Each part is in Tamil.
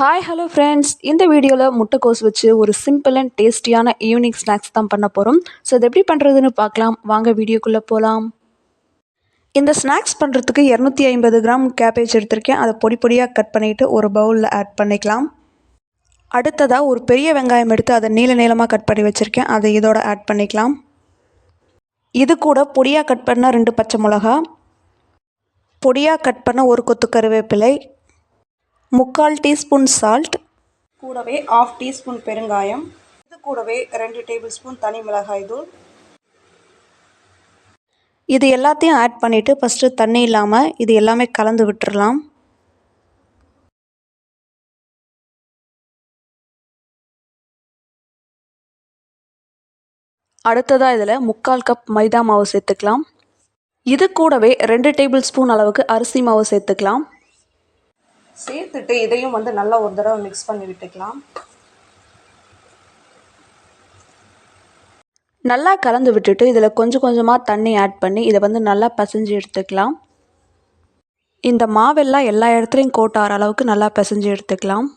ஹாய் ஹலோ ஃப்ரெண்ட்ஸ் இந்த வீடியோவில் முட்டைக்கோஸ் வச்சு ஒரு சிம்பிள் அண்ட் டேஸ்டியான ஈவினிங் ஸ்நாக்ஸ் தான் பண்ண போகிறோம் ஸோ இது எப்படி பண்ணுறதுன்னு பார்க்கலாம். வாங்க வீடியோக்குள்ளே போகலாம் இந்த ஸ்நாக்ஸ் பண்ணுறதுக்கு இரநூத்தி ஐம்பது கிராம் கேபேஜ் எடுத்திருக்கேன். அதை பொடி பொடியாக கட் பண்ணிவிட்டு ஒரு பவுலில் ஆட் பண்ணிக்கலாம். அடுத்ததாக ஒரு பெரிய வெங்காயம் எடுத்து அதை நீள நீளமாக கட் பண்ணி வச்சுருக்கேன். அதை இதோட ஆட் பண்ணிக்கலாம். இது கூட பொடியாக கட் பண்ண ரெண்டு பச்சை மிளகா பொடியாக கட் பண்ண ஒரு கொத்து கருவேப்பிலை முக்கால் டீஸ்பூன் சால்ட் கூடவே ஆஃப் டீஸ்பூன் பெருங்காயம். இது கூடவே ரெண்டு டேபிள் ஸ்பூன் தனி மிளகாய் தூள். இது எல்லாத்தையும் ஆட் பண்ணிவிட்டு ஃபஸ்ட்டு தண்ணி இல்லாமல் இது எல்லாமே கலந்து விட்டுறலாம். அடுத்ததாக இதில் முக்கால் கப் மைதா மாவு சேர்த்துக்கலாம். இது கூடவே ரெண்டு டேபிள் ஸ்பூன் அளவுக்கு அரிசி மாவு சேர்த்துக்கலாம். சேர்த்துட்டு இதையும் வந்து நல்லா ஒரு தடவை மிக்ஸ் பண்ணி விட்டுக்கலாம். நல்லா கலந்து விட்டுட்டு இதில் கொஞ்சம் கொஞ்சமாக தண்ணி ஆட் பண்ணி இதை வந்து நல்லா பசைஞ்சு எடுத்துக்கலாம். இந்த மாவெல்லாம் எல்லா இடத்துலையும் கோட் ஆகிற அளவுக்கு நல்லா பிசைஞ்சு எடுத்துக்கலாம்.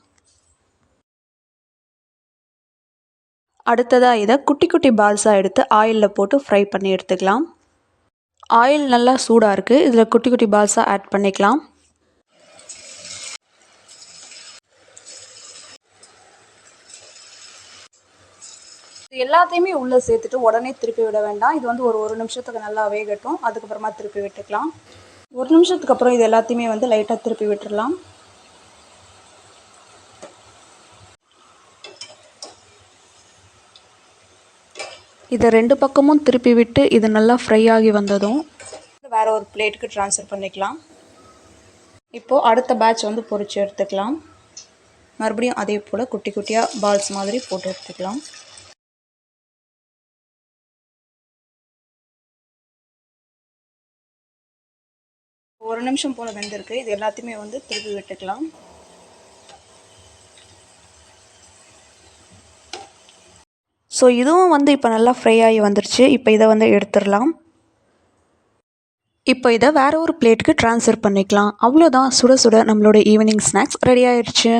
அடுத்ததாக இதை குட்டி குட்டி பால்ஸாக எடுத்து ஆயிலில் போட்டு ஃப்ரை பண்ணி எடுத்துக்கலாம். ஆயில் நல்லா சூடாக இருக்குது இதில் குட்டி குட்டி பால்ஸாக ஆட் பண்ணிக்கலாம். இது எல்லாத்தையுமே உள்ளே சேர்த்துட்டு உடனே திருப்பி விட வேண்டாம். இது வந்து ஒரு ஒரு நிமிஷத்துக்கு நல்லா வேகட்டும். அதுக்கப்புறமா திருப்பி விட்டுக்கலாம். ஒரு நிமிஷத்துக்கு அப்புறம் இது எல்லாத்தையுமே வந்து லைட்டாக திருப்பி விட்டுடலாம் இதை ரெண்டு பக்கமும் திருப்பி விட்டு இது நல்லா ஃப்ரை ஆகி வந்ததும் வேறு ஒரு பிளேட்டுக்கு ட்ரான்ஸ்ஃபர் பண்ணிக்கலாம். இப்போது அடுத்த பேட்ச் வந்து பொறிச்சு எடுத்துக்கலாம். மறுபடியும் அதே போல் குட்டி குட்டியாக பால்ஸ் மாதிரி போட்டு எடுத்துக்கலாம். ஒரு நிமிஷம் போல் வெந்திருக்கு. இது எல்லாத்தையுமே வந்து திருப்பி விட்டுக்கலாம். ஸோ இதுவும் வந்து இப்போ நல்லா ஃப்ரை ஆகி வந்துருச்சு. இப்போ இதை வந்து எடுத்துடலாம். இப்போ இதை வேறு ஒரு பிளேட்டுக்கு ட்ரான்ஸ்ஃபர் பண்ணிக்கலாம். அவ்வளோதான் சுட சுட நம்மளோட ஈவினிங் ஸ்நாக்ஸ் ரெடி ஆயிடுச்சு